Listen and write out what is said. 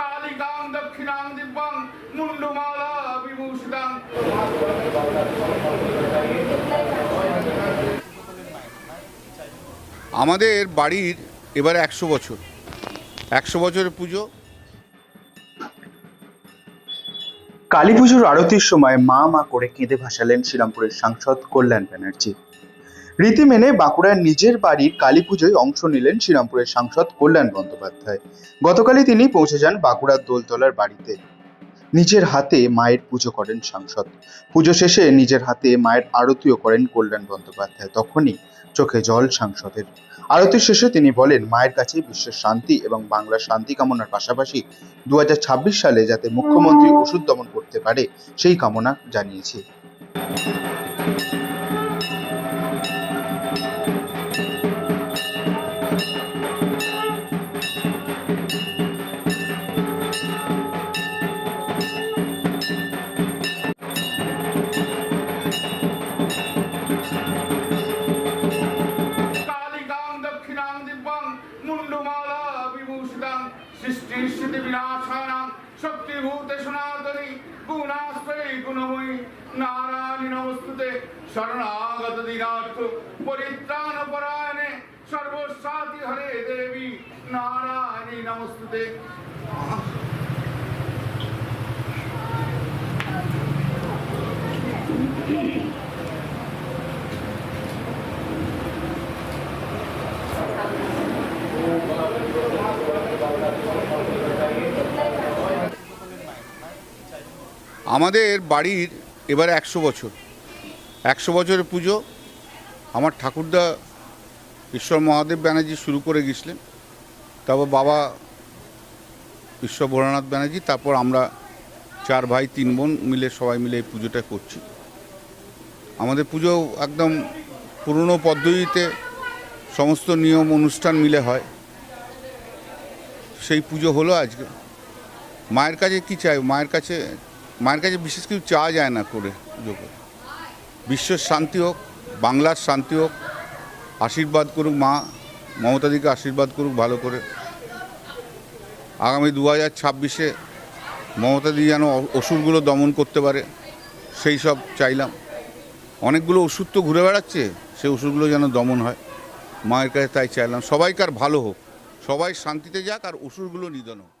কালিকাং দক্ষিণাং দিব্যাং বিভূষিতাং। আমাদের বাড়ির এবারে একশো বছর। একশো বছরের পুজো। কালী পুজোর আরতির সময় মা মা করে কেঁদে ভাসালেন শ্রীরামপুরের সাংসদ কল্যাণ ব্যানার্জি। রীতি মেনে বাঁকুড়ার নিজের বাড়ির কালী পুজোয় অংশ নিলেন শ্রীরামপুরের সাংসদ কল্যাণ বন্দ্যোপাধ্যায়। গতকালই তিনি পৌঁছে যান বাঁকুড়ার দোলতলার বাড়িতে। নিজের হাতে মায়ের পুজো করেন সাংসদ। পুজো শেষে নিজের হাতে মায়ের আরতিও করেন কল্যাণ বন্দ্যোপাধ্যায়। তখনই চোখে জল সাংসদের। আরতি শেষে তিনি বলেন, মায়ের কাছে বিশ্বের শান্তি এবং বাংলার শান্তি কামনার পাশাপাশি দু হাজার ছাব্বিশ সালে যাতে মুখ্যমন্ত্রী ওষুধ দমন করতে পারে, সেই কামনা জানিয়েছি। মুন্ডমালা বিভূষিতাং সৃষ্টি স্থিতি বিনাশানাং শক্তিভূতে সনাতনী, গুণাশ্রয়ী গুণময়ী, নারায়ণী নমস্তুতে, শরণাগত দিনার্থ পরিত্রাণ পরায়ণে সর্বসাতি হরে দেবী, নারায়ণী নমস্তুতে। আমাদের বাড়ির এবারে একশো বছর। একশো বছরের পুজো। আমার ঠাকুরদা ঈশ্বর মহাদেব ব্যানার্জি শুরু করে গেছিলেন। তারপর বাবা ঈশ্বর ভোলানাথ ব্যানার্জি, তারপর আমরা চার ভাই, তিন বোন মিলে সবাই মিলে এই পুজোটা করছি। আমাদের পুজো একদম পুরনো পদ্ধতিতে সমস্ত নিয়ম, অনুষ্ঠান মিলে হয়। সেই পুজো হলো আজকে। মায়ের কাছে কি চাই? মায়ের কাছে মায়ের কাছে বিশেষ কিছু চাওয়া যায় না করে করে বিশ্বের শান্তি হোক, বাংলার শান্তি হোক, আশীর্বাদ করুক মা, মমতাদিকে আশীর্বাদ করুক ভালো করে। আগামী দু হাজার ছাব্বিশে মমতাদি যেন অসুরগুলো দমন করতে পারে, সেই সব চাইলাম। অনেকগুলো ওষুধ তো ঘুরে বেড়াচ্ছে, সেই ওষুধগুলো যেন দমন হয়। মায়ের কাছে তাই চাইলাম, সবাইকার ভালো হোক, সবাই শান্তিতে যাক আর অসুরগুলো নিধন হোক।